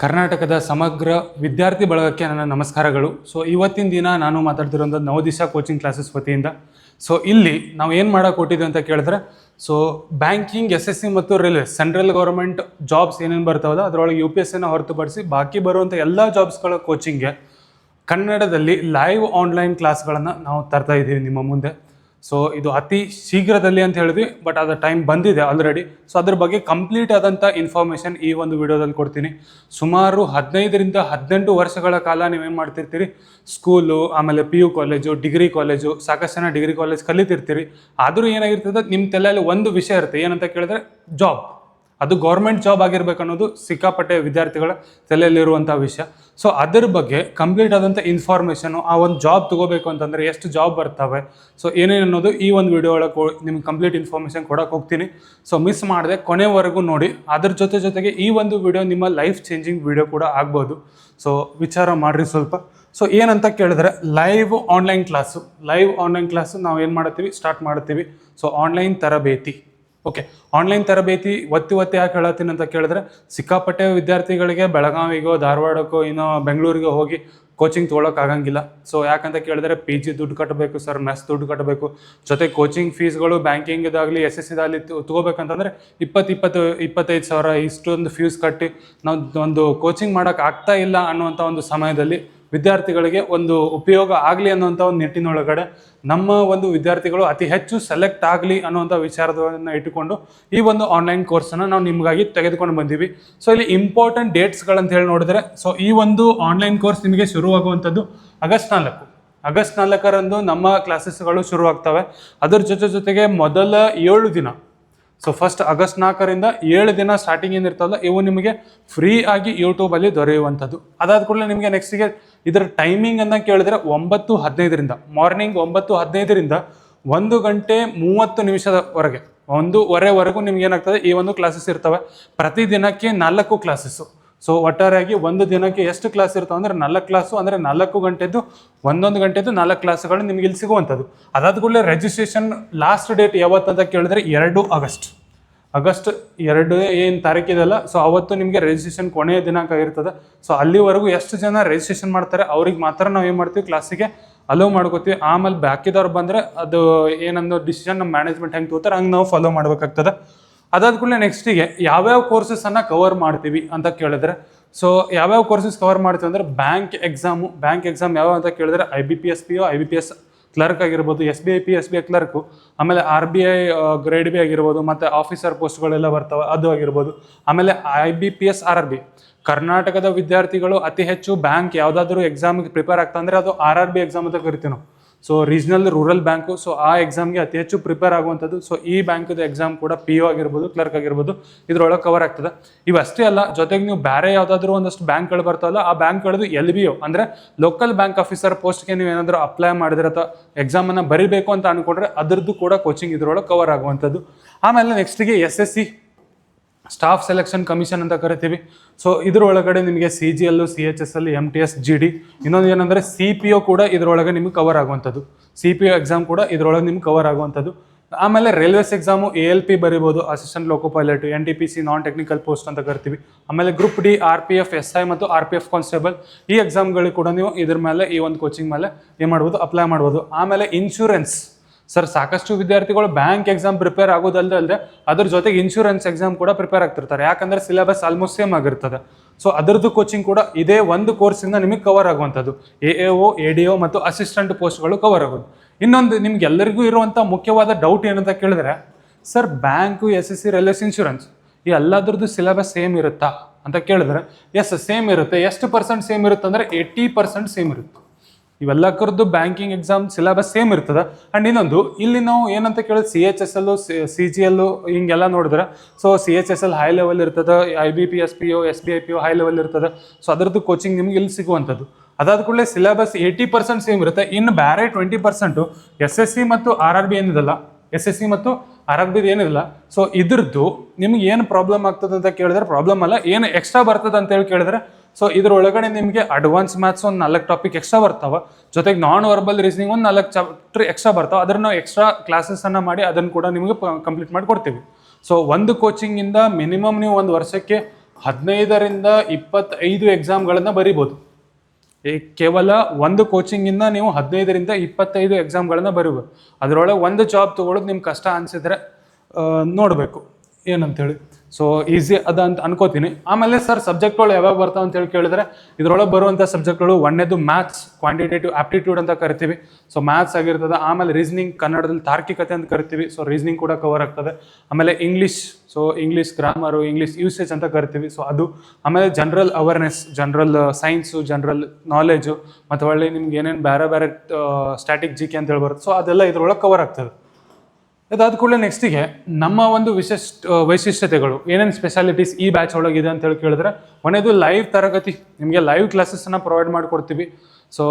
ಕರ್ನಾಟಕದ ಸಮಗ್ರ ವಿದ್ಯಾರ್ಥಿ ಬಳಗಕ್ಕೆ ನನ್ನ ನಮಸ್ಕಾರಗಳು. ಸೊ ಇವತ್ತಿನ ದಿನ ನಾನು ಮಾತಾಡ್ತಿರೋಂಥ ನವದಿಶಾ ಕೋಚಿಂಗ್ ಕ್ಲಾಸಸ್ ವತಿಯಿಂದ. ಸೊ ಇಲ್ಲಿ ನಾವು ಏನು ಮಾಡೋಕೆ ಕೊಟ್ಟಿದ್ವಿ ಅಂತ ಕೇಳಿದ್ರೆ so banking S S C ಮತ್ತು ರೈಲ್ವೆ ಸೆಂಟ್ರಲ್ ಗೌರ್ಮೆಂಟ್ ಜಾಬ್ಸ್ ಏನೇನು ಬರ್ತಾವಲ್ಲ, ಅದರೊಳಗೆ ಯು ಪಿ ಎಸ್ ಸಿನ ಹೊರತುಪಡಿಸಿ ಬಾಕಿ ಬರುವಂಥ ಎಲ್ಲ ಜಾಬ್ಸ್ಗಳ ಕೋಚಿಂಗ್ಗೆ ಕನ್ನಡದಲ್ಲಿ ಲೈವ್ ಆನ್ಲೈನ್ ಕ್ಲಾಸ್ಗಳನ್ನು ನಾವು ತರ್ತಾ ಇದ್ದೀವಿ ನಿಮ್ಮ ಮುಂದೆ. ಸೊ ಇದು ಅತಿ ಶೀಘ್ರದಲ್ಲಿ ಅಂತ ಹೇಳಿದ್ವಿ ಬಟ್ ಅದರ ಟೈಮ್ ಬಂದಿದೆ ಆಲ್ರೆಡಿ ಸೊ ಅದ್ರ ಬಗ್ಗೆ ಕಂಪ್ಲೀಟ್ ಆದಂಥ ಇನ್ಫಾರ್ಮೇಷನ್ ಈ ಒಂದು ವಿಡಿಯೋದಲ್ಲಿ ಕೊಡ್ತೀನಿ. ಸುಮಾರು ಹದಿನೈದರಿಂದ ಹದಿನೆಂಟು ವರ್ಷಗಳ ಕಾಲ ನೀವೇನು ಮಾಡ್ತಿರ್ತೀರಿ? ಸ್ಕೂಲು ಆಮೇಲೆ P U college degree college ಸಾಕಷ್ಟು ಜನ ಡಿಗ್ರಿ ಕಾಲೇಜ್ ಕಲಿತಿರ್ತೀರಿ. ಆದರೂ ಏನಾಗಿರ್ತದೆ ನಿಮ್ಮ ತಲೆಯಲ್ಲಿ ಒಂದು ವಿಷಯ ಇರುತ್ತೆ. ಏನಂತ ಕೇಳಿದ್ರೆ ಜಾಬ್ ಅದು ಗೌರ್ಮೆಂಟ್ ಜಾಬ್ ಆಗಿರ್ಬೇಕು ಅನ್ನೋದು ಸಿಕ್ಕಾಪಟ್ಟೆ ವಿದ್ಯಾರ್ಥಿಗಳ ತಲೆಯಲ್ಲಿರುವಂಥ ವಿಷಯ. ಸೊ ಅದ್ರ ಬಗ್ಗೆ ಕಂಪ್ಲೀಟ್ ಆದಂಥ ಇನ್ಫಾರ್ಮೇಷನು ಆ ಒಂದು ಜಾಬ್ ತಗೋಬೇಕು ಅಂತಂದರೆ ಎಷ್ಟು ಜಾಬ್ ಬರ್ತವೆ. ಸೊ ಏನೇನು ಅನ್ನೋದು ಈ ಒಂದು ವಿಡಿಯೋ ಒಳಗೆ ನಿಮ್ಗೆ ಕಂಪ್ಲೀಟ್ ಇನ್ಫಾರ್ಮೇಷನ್ ಕೊಡೋಕೆ ಹೋಗ್ತೀನಿ. ಸೊ ಮಿಸ್ ಮಾಡಿದೆ ಕೊನೆವರೆಗೂ ನೋಡಿ. ಅದ್ರ ಜೊತೆ ಜೊತೆಗೆ ಈ ಒಂದು ವಿಡಿಯೋ ನಿಮ್ಮ ಲೈಫ್ ಚೇಂಜಿಂಗ್ ವಿಡಿಯೋ ಕೂಡ ಆಗ್ಬೋದು. ಸೊ ವಿಚಾರ ಮಾಡಿರಿ ಸ್ವಲ್ಪ. ಸೊ ಏನಂತ ಕೇಳಿದ್ರೆ live online class live online class ನಾವು ಏನು ಮಾಡ್ತೀವಿ? ಸ್ಟಾರ್ಟ್ ಮಾಡ್ತೀವಿ. ಸೊ ಆನ್ಲೈನ್ ತರಬೇತಿ. ಓಕೆ ಆನ್ಲೈನ್ ತರಬೇತಿ ಒತ್ತಿ ಒತ್ತಿ ಯಾಕೆ ಹೇಳತ್ತೀನಿ ಅಂತ ಕೇಳಿದ್ರೆ ಸಿಕ್ಕಾಪಟ್ಟೆ ವಿದ್ಯಾರ್ಥಿಗಳಿಗೆ ಬೆಳಗಾವಿಗೋ, ಧಾರವಾಡಕ್ಕೋ, ಇನ್ನೋ ಬೆಂಗಳೂರಿಗೆ ಹೋಗಿ ಕೋಚಿಂಗ್ ತೊಗೊಳಕ್ಕಾಗಂಗಿಲ್ಲ ಸೊ ಯಾಕಂತ ಕೇಳಿದ್ರೆ ಪಿ ಜಿ ದುಡ್ಡು ಕಟ್ಟಬೇಕು ಸರ್ ಮೆಸ್ ದುಡ್ಡು ಕಟ್ಟಬೇಕು ಜೊತೆ ಕೋಚಿಂಗ್ ಫೀಸ್ಗಳು ಬ್ಯಾಂಕಿಂಗ್ದಾಗಲಿ ಎಸ್ ಎಸ್ ಇದಾಗಲಿ ತೊಗೋಬೇಕಂತಂದ್ರೆ ಇಪ್ಪತ್ತು ಇಪ್ಪತ್ತು, ಇಪ್ಪತ್ತೈದು ಸಾವಿರ ಇಷ್ಟೊಂದು ಫೀಸ್ ಕಟ್ಟಿ ನಾವು ಒಂದು ಕೋಚಿಂಗ್ ಮಾಡೋಕ್ಕಾಗ್ತಾ ಇಲ್ಲ ಅನ್ನುವಂಥ ಒಂದು ಸಮಯದಲ್ಲಿ ವಿದ್ಯಾರ್ಥಿಗಳಿಗೆ ಒಂದು ಉಪಯೋಗ ಆಗಲಿ ಅನ್ನುವಂಥ ಒಂದು ನಿಟ್ಟಿನೊಳಗಡೆ ನಮ್ಮ ಒಂದು ವಿದ್ಯಾರ್ಥಿಗಳು ಅತಿ ಹೆಚ್ಚು ಸೆಲೆಕ್ಟ್ ಆಗಲಿ ಅನ್ನುವಂಥ ವಿಚಾರವನ್ನು ಇಟ್ಟುಕೊಂಡು ಈ ಒಂದು ಆನ್ಲೈನ್ ಕೋರ್ಸನ್ನು ನಾವು ನಿಮಗಾಗಿ ತೆಗೆದುಕೊಂಡು ಬಂದೀವಿ. ಸೊ ಇಲ್ಲಿ ಇಂಪಾರ್ಟೆಂಟ್ ಡೇಟ್ಸ್ಗಳಂತ ಹೇಳಿ ನೋಡಿದ್ರೆ ಸೊ ಈ ಒಂದು ಆನ್ಲೈನ್ ಕೋರ್ಸ್ ನಿಮಗೆ ಶುರುವಾಗುವಂಥದ್ದು ಆಗಸ್ಟ್ ನಾಲ್ಕು. ಆಗಸ್ಟ್ ನಾಲ್ಕರಂದು ನಮ್ಮ ಕ್ಲಾಸಸ್ಗಳು ಶುರುವಾಗ್ತವೆ. ಅದರ ಜೊತೆ ಜೊತೆಗೆ ಮೊದಲ ಏಳು ದಿನ. ಸೊ ಫಸ್ಟ್ ಆಗಸ್ಟ್ ನಾಲ್ಕರಿಂದ ಏಳು ದಿನ ಸ್ಟಾರ್ಟಿಂಗ್ ಏನಿರ್ತಲ್ಲ ಇವು ನಿಮಗೆ ಫ್ರೀ ಆಗಿ ಯೂಟ್ಯೂಬಲ್ಲಿ ದೊರೆಯುವಂಥದ್ದು. ಅದಾದ ಕೂಡಲೇ ನಿಮಗೆ ನೆಕ್ಸ್ಟಿಗೆ ಇದರ ಟೈಮಿಂಗ್ ಅನ್ನ ಕೇಳಿದ್ರೆ ಒಂಬತ್ತು ಹದಿನೈದರಿಂದ ಮಾರ್ನಿಂಗ್ ಒಂಬತ್ತು ಹದಿನೈದರಿಂದ ಒಂದು ಗಂಟೆ ಮೂವತ್ತು ನಿಮಿಷದವರೆಗೆ ಒಂದೂವರೆವರೆಗೂ ನಿಮ್ಗೆ ಏನಾಗ್ತದೆ, ಈ ಒಂದು ಕ್ಲಾಸಸ್ ಇರ್ತವೆ. ಪ್ರತಿ ದಿನಕ್ಕೆ ನಾಲ್ಕು ಕ್ಲಾಸಸ್ಸು ಸೊ ಒಟ್ಟಾರೆಯಾಗಿ ಒಂದು ದಿನಕ್ಕೆ ಎಷ್ಟು ಕ್ಲಾಸ್ ಇರ್ತಾವೆ ಅಂದ್ರೆ ನಾಲ್ಕು ಕ್ಲಾಸು ಅಂದರೆ ನಾಲ್ಕು ಗಂಟೆದ್ದು, ಒಂದೊಂದು ಗಂಟೆದ್ದು ನಾಲ್ಕು ಕ್ಲಾಸ್ಗಳು ನಿಮ್ಗೆ ಇಲ್ಲಿ ಸಿಗುವಂಥದ್ದು. ಅದಾದ ಕೂಡಲೇ ರಿಜಿಸ್ಟ್ರೇಷನ್ ಲಾಸ್ಟ್ ಡೇಟ್ ಯಾವತ್ತಂತ ಕೇಳಿದ್ರೆ ಎರಡು ಆಗಸ್ಟ್. ಆಗಸ್ಟ್ ಎರಡು ಏನು ತಾರೀಕಿದೆಲ್ಲ ಸೊ ಅವತ್ತು ನಿಮಗೆ ರಿಜಿಸ್ಟ್ರೇಷನ್ ಕೊನೆಯ ದಿನಾಂಕ ಇರ್ತದೆ. ಸೊ ಅಲ್ಲಿವರೆಗೂ ಎಷ್ಟು ಜನ ರಿಜಿಸ್ಟ್ರೇಷನ್ ಮಾಡ್ತಾರೆ, ಅವ್ರಿಗೆ ಮಾತ್ರ ನಾವು ಏನು ಮಾಡ್ತೀವಿ ಕ್ಲಾಸಿಗೆ ಅಲೋ ಮಾಡ್ಕೋತೀವಿ. ಆಮೇಲೆ ಬ್ಯಾಕಿದವ್ರು ಬಂದರೆ ಅದು ಏನಂದು ಡಿಸಿಷನ್ ನಮ್ಮ ಮ್ಯಾನೇಜ್ಮೆಂಟ್ ಹೆಂಗೆ ತಗೋತಾರೆ, ಹಂಗೆ ನಾವು ಫಾಲೋ ಮಾಡ್ಬೇಕಾಗ್ತದೆ. ಅದಾದ ಕೂಡಲೇ ನೆಕ್ಸ್ಟಿಗೆ ಯಾವ್ಯಾವ ಕೋರ್ಸಸನ್ನು ಕವರ್ ಮಾಡ್ತೀವಿ ಅಂತ ಕೇಳಿದ್ರೆ ಸೊ ಯಾವ್ಯಾವ ಕೋರ್ಸಸ್ ಕವರ್ ಮಾಡ್ತೀವಿ ಅಂದರೆ ಬ್ಯಾಂಕ್ ಎಕ್ಸಾಮು ಬ್ಯಾಂಕ್ ಎಕ್ಸಾಮ್ ಯಾವ ಅಂತ ಕೇಳಿದ್ರೆ I B P S P I B P S clerk ಆಗಿರ್ಬೋದು, S B I, P S B I clerk, ಆಮೇಲೆ R B I grade B ಆಗಿರ್ಬೋದು, ಮತ್ತು ಆಫೀಸರ್ ಪೋಸ್ಟ್ಗಳೆಲ್ಲ ಬರ್ತವೆ, ಅದು ಆಗಿರ್ಬೋದು. ಆಮೇಲೆ I B P S, R R B. ಕರ್ನಾಟಕದ ವಿದ್ಯಾರ್ಥಿಗಳು ಅತಿ ಹೆಚ್ಚು ಬ್ಯಾಂಕ್ ಯಾವುದಾದ್ರೂ ಎಕ್ಸಾಮ್ಗೆ ಪ್ರಿಪೇರ್ ಆಗ್ತಾ ಅಂದರೆ ಅದು ಆರ್ ಆರ್ ಬಿ ಎಕ್ಸಾಮ್ ಅಂತ ಕರಿತೀವಿ ನಾವು. So regional rural bank so ಆ ಎಕ್ಸಾಮ್ಗೆ ಅತಿ ಹೆಚ್ಚು ಪ್ರಿಪೇರ್ ಆಗುವಂಥದ್ದು ಸೊ ಈ ಬ್ಯಾಂಕದ ಎಕ್ಸಾಮ್ ಕೂಡ ಪಿ ಯು ಆಗಿರ್ಬೋದು ಕ್ಲರ್ಕ್ ಆಗಿರ್ಬೋದು, ಇದರೊಳಗೆ ಕವರ್ ಆಗ್ತದೆ. ಇವಷ್ಟೇ ಅಲ್ಲ, ಜೊತೆಗೆ ನೀವು ಬೇರೆ ಯಾವುದಾದ್ರೂ ಒಂದಷ್ಟು ಬ್ಯಾಂಕ್ಗಳು ಬರ್ತಾವಲ್ಲ, ಆ ಬ್ಯಾಂಕ್ಗಳದ್ದು ಎಲ್ ಬಿ ಒ ಅಂದರೆ ಲೋಕಲ್ ಬ್ಯಾಂಕ್ ಆಫೀಸರ್ ಪೋಸ್ಟ್ಗೆ ನೀವು ಏನಾದರೂ ಅಪ್ಲೈ ಮಾಡಿದ್ರೆ ಅಥವಾ ಎಕ್ಸಾಮನ್ನು ಬರಿಬೇಕು ಅಂತ ಅಂದ್ಕೊಂಡ್ರೆ ಅದರದ್ದು ಕೂಡ ಕೋಚಿಂಗ್ ಇದರೊಳಗೆ ಕವರ್ ಆಗುವಂಥದ್ದು. ಆಮೇಲೆ ನೆಕ್ಸ್ಟಿಗೆ S S C staff selection commission ಅಂತ ಕರಿತೀವಿ. ಸೊ ಇದರೊಳಗಡೆ ನಿಮಗೆ C G L C H S L M T S G D ಇನ್ನೊಂದು ಏನಂದರೆ ಸಿ ಪಿ ಒ ಕೂಡ ಇದರೊಳಗೆ ನಿಮಗೆ ಕವರ್ ಆಗುವಂಥದ್ದು. ಸಿ ಪಿ ಒ ಎಕ್ಸಾಮ್ ಕೂಡ ಇದರೊಳಗೆ ನಿಮ್ಗೆ ಕವರ್ ಆಗುವಂಥದ್ದು. ಆಮೇಲೆ railways exam A L P ಬರಿಬೋದು assistant loco pilot N T P C non technical post ಅಂತ ಕರಿತೀವಿ. ಆಮೇಲೆ group D R P F S I ಮತ್ತು ಆರ್ ಪಿ ಎಫ್ ಕಾನ್ಸ್ಟೇಬಲ್ ಈ ಎಕ್ಸಾಮ್ಗಳಿಗೆ ಕೂಡ ನೀವು ಇದ್ರ ಮೇಲೆ, ಈ ಒಂದು ಕೋಚಿಂಗ್ ಮೇಲೆ ಏನು ಮಾಡ್ಬೋದು ಅಪ್ಲೈ ಮಾಡ್ಬೋದು. ಆಮೇಲೆ ಇನ್ಶೂರೆನ್ಸ್ ಸರ್ ಸಾಕಷ್ಟು ವಿದ್ಯಾರ್ಥಿಗಳು ಬ್ಯಾಂಕ್ ಎಕ್ಸಾಮ್ ಪ್ರಿಪೇರ್ ಆಗೋದಲ್ಲದೆ ಅದ್ರ ಜೊತೆಗೆ ಇನ್ಶೂರೆನ್ಸ್ ಎಕ್ಸಾಮ್ ಕೂಡ ಪ್ರಿಪೇರ್ ಆಗ್ತಿರ್ತಾರೆ. ಯಾಕಂದ್ರೆ ಸಿಲೆಬಸ್ ಆಲ್ಮೋಸ್ಟ್ ಸೇಮ್ ಆಗಿರ್ತದೆ. ಸೊ ಅದರದ್ದು ಕೋಚಿಂಗ್ ಕೂಡ ಇದೇ ಒಂದು ಕೋರ್ಸಿಂದ ನಿಮಗೆ ಕವರ್ ಆಗುವಂಥದ್ದು. A A O A D O ಮತ್ತು ಅಸಿಸ್ಟೆಂಟ್ ಪೋಸ್ಟ್ಗಳು ಕವರ್ ಆಗೋದು. ಇನ್ನೊಂದು ನಿಮ್ಗೆ ಎಲ್ಲರಿಗೂ ಇರುವಂಥ ಮುಖ್ಯವಾದ ಡೌಟ್ ಏನಂತ ಕೇಳಿದ್ರೆ sir bank S S C railways insurance ಈ ಎಲ್ಲದ್ರದ್ದು ಸಿಲೆಬಸ್ ಸೇಮ್ ಇರುತ್ತಾ? ಅಂತ ಕೇಳಿದ್ರೆ ಎಸ್ ಸೇಮ್ ಇರುತ್ತೆ. ಎಷ್ಟು ಪರ್ಸೆಂಟ್ ಸೇಮ್ ಇರುತ್ತೆ ಅಂದರೆ ಏಯ್ಟಿ ಪರ್ಸೆಂಟ್ ಸೇಮ್ ಇರುತ್ತೆ. ಇವೆಲ್ಲಕ್ಕರದ್ದು ಬ್ಯಾಂಕಿಂಗ್ ಎಕ್ಸಾಮ್ ಸಿಲೆಬಸ್ ಸೇಮ್ ಇರ್ತದೆ. ಆ್ಯಂಡ್ ಇನ್ನೊಂದು, ಇಲ್ಲಿ ನಾವು ಏನಂತ ಕೇಳಿದ್ರೆ C H S L C G L ಹಿಂಗೆಲ್ಲ ನೋಡಿದ್ರೆ so C H S L high level ಇರ್ತದೆ I B P S P O S B I P O high level ಇರ್ತದೆ. ಸೊ ಅದರದ್ದು ಕೋಚಿಂಗ್ ನಿಮ್ಗೆ ಇಲ್ಲಿ ಸಿಗುವಂಥದ್ದು. ಅದಾದ ಕೂಡಲೇ ಸಿಲೆಬಸ್ ಏಯ್ಟಿ ಪರ್ಸೆಂಟ್ ಸೇಮ್ ಇರುತ್ತೆ. ಇನ್ನು ಬೇರೆ twenty percent S S C ಮತ್ತು ಆರ್ ಆರ್ ಬಿ ಏನಿದಲ್ಲ ಎಸ್ ಎಸ್ ಸಿ ಮತ್ತು ಆರ್ ಆರ್ ಬಿದು ಏನಿಲ್ಲ ಸೊ ಇದ್ರದ್ದು ನಿಮ್ಗೆ ಏನು ಪ್ರಾಬ್ಲಮ್ ಆಗ್ತದೆ ಅಂತ ಕೇಳಿದ್ರೆ ಪ್ರಾಬ್ಲಮ್ ಅಲ್ಲ, ಏನು ಎಕ್ಸ್ಟ್ರಾ ಬರ್ತದೆ ಅಂತ ಹೇಳಿ ಕೇಳಿದ್ರೆ ಸೊ ಇದ್ರೊಳಗಡೆ ನಿಮಗೆ ಅಡ್ವಾನ್ಸ್ ಮ್ಯಾಥ್ಸ್ ಒಂದು ನಾಲ್ಕು ಟಾಪಿಕ್ ಎಕ್ಸ್ಟ್ರಾ ಬರ್ತಾವ. ಜೊತೆಗೆ ನಾನ್ ವರ್ಬಲ್ ರೀಸನಿಂಗ್ ಒಂದು ನಾಲ್ಕು ಚಾಪ್ಟರ್ ಎಕ್ಸ್ಟ್ರಾ ಬರ್ತಾವೆ. ಅದನ್ನ ನಾವು ಎಕ್ಸ್ಟ್ರಾ ಕ್ಲಾಸಸ್ಸನ್ನು ಮಾಡಿ ಅದನ್ನು ಕೂಡ ನಿಮಗೆ ಕಂಪ್ಲೀಟ್ ಮಾಡಿ ಕೊಡ್ತೀವಿ. ಸೊ ಒಂದು ಕೋಚಿಂಗಿಂದ ಮಿನಿಮಮ್ ನೀವು ಒಂದು ವರ್ಷಕ್ಕೆ ಹದಿನೈದರಿಂದ ಇಪ್ಪತ್ತೈದು ಎಕ್ಸಾಮ್ಗಳನ್ನು ಬರಿಬೋದು. ಕೇವಲ ಒಂದು ಕೋಚಿಂಗಿಂದ ನೀವು ಹದಿನೈದರಿಂದ ಇಪ್ಪತ್ತೈದು ಎಕ್ಸಾಮ್ಗಳನ್ನು ಬರಿಬೋದು. ಅದರೊಳಗೆ ಒಂದು ಜಾಬ್ ತೊಗೊಳೋದು ನಿಮ್ಗೆ ಕಷ್ಟ ಅನಿಸಿದ್ರೆ ನೋಡಬೇಕು. ಏನಂತೇಳಿ. ಸೊ ಈಸಿ ಅದ ಅಂತ ಅನ್ಕೋತೀನಿ. ಆಮೇಲೆ ಸರ್ ಸಬ್ಜೆಕ್ಟ್ಗಳು ಯಾವಾಗ ಬರ್ತಾವೆ ಅಂತ ಹೇಳಿ ಕೇಳಿದ್ರೆ, ಇದರೊಳಗೆ ಬರುವಂಥ ಸಬ್ಜೆಕ್ಟ್ಗಳು ಒಂದೇದು ಮ್ಯಾಥ್ಸ್ ಕ್ವಾಂಟಿಟೇಟಿವ್ ಆಪ್ಟಿಟ್ಯೂಡ್ ಅಂತ ಕರಿತೀವಿ. ಸೊ ಮ್ಯಾಥ್ಸ್ ಆಗಿರ್ತದೆ, ಆಮೇಲೆ ರೀಸನಿಂಗ್ ಕನ್ನಡದಲ್ಲಿ ತಾರ್ಕಿಕತೆ ಅಂತ ಕರಿತೀವಿ. ಸೊ ರೀಸನಿಂಗ್ ಕೂಡ ಕವರ್ ಆಗ್ತದೆ. ಆಮೇಲೆ English so English grammar English usage ಅಂತ ಕರಿತೀವಿ. ಸೊ ಅದು, ಆಮೇಲೆ general awareness general science general knowledge ಮತ್ತು ಒಳ್ಳೆ ನಿಮ್ಗೆ ಏನೇನು ಬೇರೆ ಬೇರೆ ಸ್ಟ್ಯಾಟಿಕ್ ಜಿ ಕೆ ಅಂತ ಹೇಳಿ ಬರುತ್ತೆ ಸೊ ಅದೆಲ್ಲ ಇದ್ರೊಳಗೆ ಕವರ್ ಆಗ್ತದೆ. ಅದಾದ ಕೂಡಲೇ ನೆಕ್ಸ್ಟಿಗೆ ನಮ್ಮ ಒಂದು ವಿಶಿಷ್ಟ ವೈಶಿಷ್ಟ್ಯತೆಗಳು. ಏನೇನು ಸ್ಪೆಷಾಲಿಟೀಸ್ ಈ ಬ್ಯಾಚ್ ಒಳಗಿದೆ ಅಂತ ಹೇಳಿ ಕೇಳಿದ್ರೆ ಒಂದೇದು ಲೈವ್ ತರಗತಿ. ನಿಮಗೆ ಲೈವ್ ಕ್ಲಾಸಸ್ನ ಪ್ರೊವೈಡ್ ಮಾಡಿಕೊಡ್ತೀವಿ. ಸೊ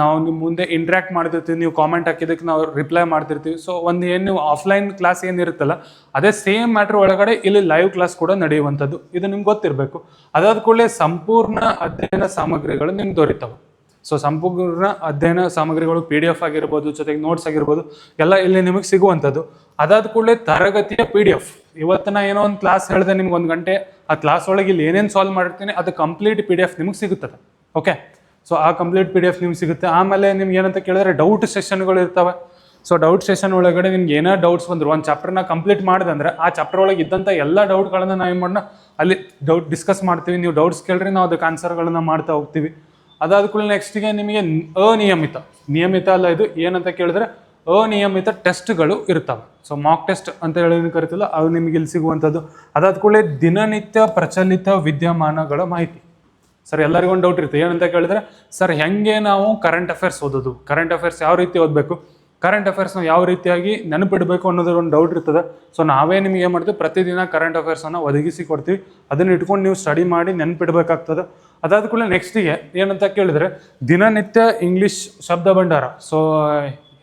ನಾವು ನಿಮ್ಮ ಮುಂದೆ ಇಂಟ್ರ್ಯಾಕ್ಟ್ ಮಾಡ್ತಿರ್ತೀವಿ ನೀವು ಕಾಮೆಂಟ್ ಹಾಕಿದ್ದಕ್ಕೆ ನಾವು ರಿಪ್ಲೈ ಮಾಡ್ತಿರ್ತೀವಿ. ಸೊ ಒಂದು ಏನು ನೀವು ಆಫ್ಲೈನ್ ಕ್ಲಾಸ್ ಏನಿರುತ್ತಲ್ಲ ಅದೇ ಸೇಮ್ ಮ್ಯಾಟ್ರ್ ಒಳಗಡೆ ಇಲ್ಲಿ ಲೈವ್ ಕ್ಲಾಸ್ ಕೂಡ ನಡೆಯುವಂಥದ್ದು. ಇದು ನಿಮ್ಗೆ ಗೊತ್ತಿರಬೇಕು. ಅದಾದ ಕೂಡಲೇ ಸಂಪೂರ್ಣ ಅಧ್ಯಯನ ಸಾಮಗ್ರಿಗಳು ನಿಮ್ಗೆ ದೊರೀತವೆ. ಸೊ ಸಂಪೂರ್ಣ ಅಧ್ಯಯನ ಸಾಮಗ್ರಿಗಳು ಪಿ ಡಿ ಎಫ್ ಆಗಿರ್ಬೋದು, ಜೊತೆಗೆ ನೋಟ್ಸ್ ಆಗಿರ್ಬೋದು, ಎಲ್ಲ ಇಲ್ಲಿ ನಿಮಗೆ ಸಿಗುವಂಥದ್ದು. ಅದಾದ ಕೂಡಲೇ ತರಗತಿಯ ಪಿ ಡಿ ಎಫ್ ಇವತ್ತು ನಾ ಏನೋ ಒಂದು ಕ್ಲಾಸ್ ಹೇಳಿದೆ ನಿಮ್ಗೆ ಒಂದು ಗಂಟೆ. ಆ ಕ್ಲಾಸ್ ಒಳಗೆ ಇಲ್ಲಿ ಏನೇನು ಸಾಲ್ವ್ ಮಾಡಿರ್ತೀನಿ, ಅದು ಕಂಪ್ಲೀಟ್ ಪಿ ಡಿ ಎಫ್ ನಿಮಗೆ ಸಿಗುತ್ತದೆ. ಓಕೆ ಸೊ ಆ ಕಂಪ್ಲೀಟ್ ಪಿ ಡಿ ಎಫ್ ನಿಮ್ಗೆ ಸಿಗುತ್ತೆ. ಆಮೇಲೆ ನಿಮ್ಗೆ ಏನಂತ ಕೇಳಿದ್ರೆ ಡೌಟ್ ಸೆಷನ್ಗಳು ಇರ್ತವೆ. ಸೊ ಡೌಟ್ ಸೆಷನ್ ಒಳಗಡೆ ನಿಮ್ಗೆ ಏನೋ ಡೌಟ್ಸ್ ಬಂದರು, ಒಂದು ಚಾಪ್ಟರ್ನ ಕಂಪ್ಲೀಟ್ ಮಾಡಿದೆ ಅಂದ್ರೆ, ಆ ಚಾಪ್ಟರ್ ಒಳಗೆ ಇದ್ದಂಥ ಎಲ್ಲ ಡೌಟ್ಗಳನ್ನು ನಾವು ಏನು ಮಾಡೋಣ ಅಲ್ಲಿ ಡೌಟ್ ಡಿಸ್ಕಸ್ ಮಾಡ್ತೀವಿ. ನೀವು ಡೌಟ್ಸ್ ಕೇಳಿರಿ, ನಾವು ಅದಕ್ಕೆ ಆನ್ಸರ್ಗಳನ್ನು ಮಾಡ್ತಾ ಹೋಗ್ತೀವಿ. ಅದಾದ ಕೂಡಲೇ ನೆಕ್ಸ್ಟ್ಗೆ ನಿಮಗೆ ಅನಿಯಮಿತ. ನಿಯಮಿತ ಅಲ್ಲ ಇದು, ಏನಂತ ಕೇಳಿದ್ರೆ ಅನಿಯಮಿತ ಟೆಸ್ಟ್ಗಳು ಇರ್ತವೆ. ಸೊ ಮಾಕ್ ಟೆಸ್ಟ್ ಅಂತ ಹೇಳಿ ಕರಿತಿಲ್ಲ, ಅದು ನಿಮಗೆ ಇಲ್ಲಿ ಸಿಗುವಂಥದ್ದು. ಅದಾದ ಕೂಡಲೇ ದಿನನಿತ್ಯ ಪ್ರಚಲಿತ ವಿದ್ಯಮಾನಗಳ ಮಾಹಿತಿ. ಸರ್, ಎಲ್ಲರಿಗೂ ಒಂದು ಡೌಟ್ ಇರುತ್ತೆ. ಏನಂತ ಕೇಳಿದ್ರೆ, ಸರ್, ಹೆಂಗೆ ನಾವು ಕರೆಂಟ್ ಅಫೇರ್ಸ್ ಓದೋದು? ಕರೆಂಟ್ ಅಫೇರ್ಸ್ ಯಾವ ರೀತಿ ಓದಬೇಕು? ಕರೆಂಟ್ ಅಫೇರ್ಸ್ನ ಯಾವ ರೀತಿಯಾಗಿ ನೆನಪಿಡಬೇಕು ಅನ್ನೋದ್ರ ಒಂದು ಡೌಟ್ ಇರ್ತದೆ. ಸೊ ನಾವೇ ನಿಮಗೆ ಏನು ಮಾಡ್ತೀವಿ? ಪ್ರತಿದಿನ ಕರೆಂಟ್ ಅಫೇರ್ಸನ್ನು ಒದಗಿಸಿ ಕೊಡ್ತೀವಿ. ಅದನ್ನ ಇಟ್ಕೊಂಡು ನೀವು ಸ್ಟಡಿ ಮಾಡಿ ನೆನಪಿಡ್ಬೇಕಾಗ್ತದೆ. ಅದಾದ ಕೂಡಲೇ ನೆಕ್ಸ್ಟಿಗೆ ಏನಂತ ಕೇಳಿದ್ರೆ ದಿನನಿತ್ಯ ಇಂಗ್ಲೀಷ್ ಶಬ್ದ ಭಂಡಾರ. ಸೊ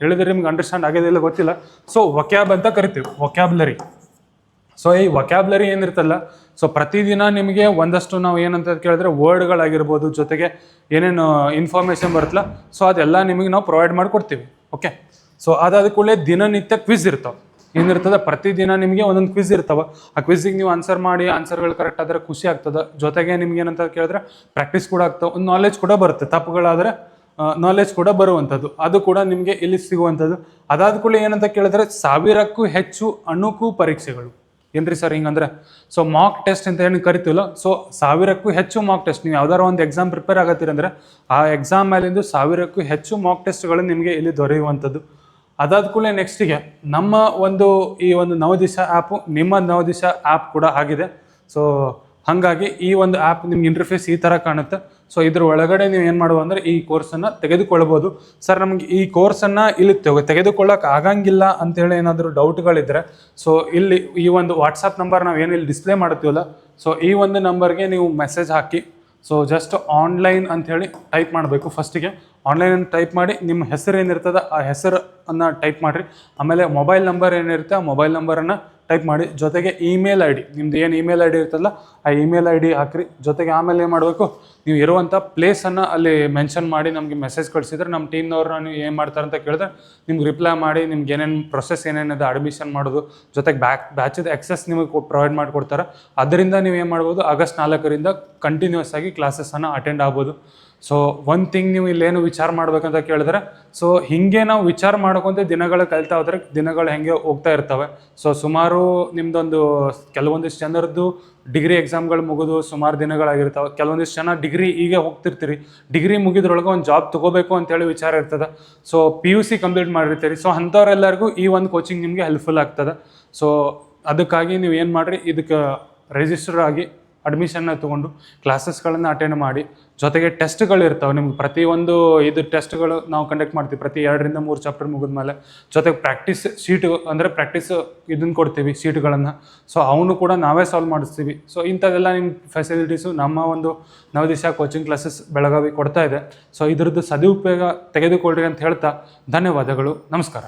ಹೇಳಿದ್ರೆ ನಿಮ್ಗೆ ಅಂಡರ್ಸ್ಟ್ಯಾಂಡ್ ಆಗೋದಿಲ್ಲ ಗೊತ್ತಿಲ್ಲ. ಸೊ ವಕ್ಯಾಬ್ ಅಂತ ಕರಿತೀವಿ ವಕ್ಯಾಬ್ಲರಿ ಸೊ ಈ ವಕ್ಯಾಬ್ಲರಿ ಏನಿರ್ತಲ್ಲ ಸೊ ಪ್ರತಿದಿನ ನಿಮಗೆ ಒಂದಷ್ಟು ನಾವು ಏನಂತ ಕೇಳಿದ್ರೆ ವರ್ಡ್ಗಳಾಗಿರ್ಬೋದು ಜೊತೆಗೆ ಏನೇನು ಇನ್ಫಾರ್ಮೇಷನ್ ಬರುತ್ತಲ್ಲ ಸೊ ಅದೆಲ್ಲ ನಿಮಗೆ ನಾವು ಪ್ರೊವೈಡ್ ಮಾಡಿಕೊಡ್ತೀವಿ. ಓಕೆ ಸೊ ಅದಾದ ಕೂಡಲೇ ದಿನನಿತ್ಯ ಕ್ವಿಜ್ ಇರ್ತಾವೆ. ಏನಿರ್ತದೆ? ಪ್ರತಿದಿನ ನಿಮಗೆ ಒಂದೊಂದು ಕ್ವಿಜ್ ಇರ್ತವೆ. ಆ ಕ್ವಿಝಿಗೆ ನೀವು ಆನ್ಸರ್ ಮಾಡಿ ಆನ್ಸರ್ಗಳು ಕರೆಕ್ಟ್ ಆದರೆ ಖುಷಿ ಆಗ್ತದೆ. ಜೊತೆಗೆ ನಿಮ್ಗೆ ಏನಂತ ಕೇಳಿದ್ರೆ ಪ್ರಾಕ್ಟೀಸ್ ಕೂಡ ಆಗ್ತವೆ. ಒಂದು ನಾಲೆಜ್ ಕೂಡ ಬರುತ್ತೆ. ತಪ್ಪುಗಳಾದರೆ ನಾಲೆಜ್ ಕೂಡ ಬರುವಂಥದ್ದು ಅದು ಕೂಡ ನಿಮಗೆ ಇಲ್ಲಿ ಸಿಗುವಂಥದ್ದು ಅದಾದ ಕೂಡ ಏನಂತ ಕೇಳಿದ್ರೆ ಸಾವಿರಕ್ಕೂ ಹೆಚ್ಚು ಅಣುಕು ಪರೀಕ್ಷೆಗಳು. ಏನ್ರಿ ಸರ್ ಹಿಂಗಂದ್ರೆ? ಸೊ ಮಾಕ್ ಟೆಸ್ಟ್ ಅಂತ ಏನು ಕರಿತಿಲ್ಲ ಸೊ ಸಾವಿರಕ್ಕೂ ಹೆಚ್ಚು ಮಾಕ್ ಟೆಸ್ಟ್ ನೀವು ಯಾವ್ದಾರ ಒಂದು ಎಕ್ಸಾಮ್ ಪ್ರಿಪೇರ್ ಆಗತ್ತೀರಂದ್ರೆ ಆ ಎಕ್ಸಾಮ್ ಮೇಲಿಂದು ಸಾವಿರಕ್ಕೂ ಹೆಚ್ಚು ಮಾಕ್ ಟೆಸ್ಟ್ಗಳು ನಿಮಗೆ ಇಲ್ಲಿ ದೊರೆಯುವಂಥದ್ದು ಅದಾದ ಕೂಡಲೇ ನೆಕ್ಸ್ಟಿಗೆ ನಮ್ಮ ಒಂದು ಈ ಒಂದು ನವದಿಶ ಆ್ಯಪು ನಿಮ್ಮ ನವದಿಶ ಆ್ಯಪ್ ಕೂಡ ಆಗಿದೆ. ಸೊ ಹಾಗಾಗಿ ಈ ಒಂದು ಆ್ಯಪ್ ನಿಮ್ಗೆ ಇಂಟರ್ಫೇಸ್ ಈ ಥರ ಕಾಣುತ್ತೆ. ಸೊ ಇದ್ರ ಒಳಗಡೆ ನೀವು ಏನು ಮಾಡುವ ಅಂದರೆ ಈ ಕೋರ್ಸನ್ನು ತೆಗೆದುಕೊಳ್ಬೋದು. ಸರ್ ನಮಗೆ ಈ ಕೋರ್ಸನ್ನು ಇಲ್ಲಿ ತೆಗೆ, ತೆಗೆದುಕೊಳ್ಳೋಕೆ ಆಗಂಗಿಲ್ಲ ಅಂತೇಳಿ ಏನಾದರೂ ಡೌಟ್ಗಳಿದ್ದರೆ ಸೊ ಇಲ್ಲಿ ಈ ಒಂದು ವಾಟ್ಸಪ್ ನಂಬರ್ ನಾವು ಏನು ಇಲ್ಲಿ ಡಿಸ್ಪ್ಲೇ ಮಾಡ್ತೀವಲ್ಲ ಸೊ ಈ ಒಂದು ನಂಬರ್ಗೆ ನೀವು ಮೆಸೇಜ್ ಹಾಕಿ ಸೊ ಜಸ್ಟ್ ಆನ್ಲೈನ್ ಹೇಳಿ ಟೈಪ್ ಮಾಡಬೇಕು ಫಸ್ಟಿಗೆ ಆನ್ಲೈನ್ ಟೈಪ್ ಮಾಡಿ, ನಿಮ್ಮ ಹೆಸರು ಏನಿರ್ತದೆ ಆ ಹೆಸರನ್ನು ಟೈಪ್ ಮಾಡಿರಿ. ಆಮೇಲೆ ಮೊಬೈಲ್ ನಂಬರ್ ಏನಿರುತ್ತೆ, ಆ ಮೊಬೈಲ್ ನಂಬರನ್ನು ಟೈಪ್ ಮಾಡಿ. ಜೊತೆಗೆ ಇಮೇಲ್ ಐ ಡಿ ನಿಮ್ದು ಏನು ಇಮೇಲ್ ಐ ಡಿ ಇರ್ತಲ್ಲ ಆ ಇಮೇಲ್ ಐ ಡಿ ಹಾಕಿರಿ. ಜೊತೆಗೆ ಆಮೇಲೆ ಏನು ಮಾಡಬೇಕು, ನೀವು ಇರುವಂಥ ಪ್ಲೇಸನ್ನು ಅಲ್ಲಿ ಮೆನ್ಷನ್ ಮಾಡಿ ನಮಗೆ ಮೆಸೇಜ್ ಕಳಿಸಿದ್ರೆ ನಮ್ಮ ಟೀಮ್ನವ್ರನ್ನ ನೀವು ಏನು ಮಾಡ್ತಾರೆ ಅಂತ ಕೇಳಿದ್ರೆ ನಿಮ್ಗೆ ರಿಪ್ಲೈ ಮಾಡಿ, ನಿಮ್ಗೆ ಏನೇನು ಪ್ರೊಸೆಸ್ ಏನೇನಿದೆ ಅಡ್ಮಿಷನ್ ಮಾಡೋದು, ಜೊತೆಗೆ ಬ್ಯಾಕ್ ಬ್ಯಾಚದ ಎಕ್ಸೆಸ್ ನಿಮಗೆ ಪ್ರೊವೈಡ್ ಮಾಡಿಕೊಡ್ತಾರೆ. ಅದರಿಂದ ನೀವು ಏನು ಮಾಡ್ಬೋದು, ಆಗಸ್ಟ್ ನಾಲ್ಕರಿಂದ ಕಂಟಿನ್ಯೂಸ್ ಆಗಿ ಕ್ಲಾಸಸ್ಸನ್ನು ಅಟೆಂಡ್ ಆಗ್ಬೋದು. ಸೊ ಒಂದು ಥಿಂಗ್ ನೀವು ಇಲ್ಲೇನು ವಿಚಾರ ಮಾಡ್ಬೇಕಂತ ಕೇಳಿದ್ರೆ ಸೊ ಹಿಂಗೆ ನಾವು ವಿಚಾರ ಮಾಡ್ಕೊಂತ ದಿನಗಳು ಕಲಿತಾ ಹೋದ್ರೆ ದಿನಗಳು ಹೆಂಗೆ ಹೋಗ್ತಾ ಇರ್ತವೆ. ಸೊ ಸುಮಾರು ನಿಮ್ದೊಂದು ಕೆಲವೊಂದಿಷ್ಟು ಜನರದ್ದು ಡಿಗ್ರಿ ಎಕ್ಸಾಮ್ಗಳು ಮುಗಿದು ಸುಮಾರು ದಿನಗಳಾಗಿರ್ತಾವೆ. ಕೆಲವೊಂದಿಷ್ಟು ಜನ ಡಿಗ್ರಿ ಈಗ ಹೋಗ್ತಿರ್ತೀರಿ. ಡಿಗ್ರಿ ಮುಗಿದ್ರೊಳಗೆ ಒಂದು ಜಾಬ್ ತೊಗೋಬೇಕು ಅಂತೇಳಿ ವಿಚಾರ ಇರ್ತದೆ. So P U C complete ಮಾಡಿರ್ತೀರಿ. So ಅಂಥವ್ರೆಲ್ಲರಿಗೂ ಈ ಒಂದು ಕೋಚಿಂಗ್ ನಿಮಗೆ ಹೆಲ್ಪ್ಫುಲ್ ಆಗ್ತದೆ. ಸೊ ಅದಕ್ಕಾಗಿ ನೀವು ಏನು ಮಾಡಿರಿ, ಇದಕ್ಕೆ ರಿಜಿಸ್ಟರ್ ಆಗಿ ಅಡ್ಮಿಷನ್ನ ತೊಗೊಂಡು ಕ್ಲಾಸಸ್ಗಳನ್ನು ಅಟೆಂಡ್ ಮಾಡಿ, ಜೊತೆಗೆ ಟೆಸ್ಟ್ಗಳು ಇರ್ತಾವೆ. ನಿಮ್ಗೆ ಪ್ರತಿಯೊಂದು ಇದು ಟೆಸ್ಟ್ಗಳು ನಾವು ಕಂಡಕ್ಟ್ ಮಾಡ್ತೀವಿ. ಪ್ರತಿ ಎರಡರಿಂದ ಮೂರು ಚಾಪ್ಟರ್ ಮುಗಿದ ಮೇಲೆ ಜೊತೆಗೆ ಪ್ರಾಕ್ಟೀಸ್ ಶೀಟ್ ಅಂದರೆ ಪ್ರಾಕ್ಟೀಸ್ ಇದನ್ನು ಕೊಡ್ತೀವಿ ಶೀಟ್ಗಳನ್ನು ಸೊ ಅವನು ಕೂಡ ನಾವೇ ಸಾಲ್ವ್ ಮಾಡಿಸ್ತೀವಿ. ಸೊ ಇಂಥದ್ದೆಲ್ಲ ನಿಮ್ಮ ಫೆಸಿಲಿಟೀಸು ನಮ್ಮ ಒಂದು ನವದಿಶ ಕೋಚಿಂಗ್ ಕ್ಲಾಸಸ್ ಬೆಳಗಾವಿ ಕೊಡ್ತಾ ಇದೆ. ಸೊ ಇದರದ್ದು ಸದುಪಯೋಗ ತೆಗೆದುಕೊಳ್ಳ್ರಿ ಅಂತ ಹೇಳ್ತಾ ಧನ್ಯವಾದಗಳು. ನಮಸ್ಕಾರ.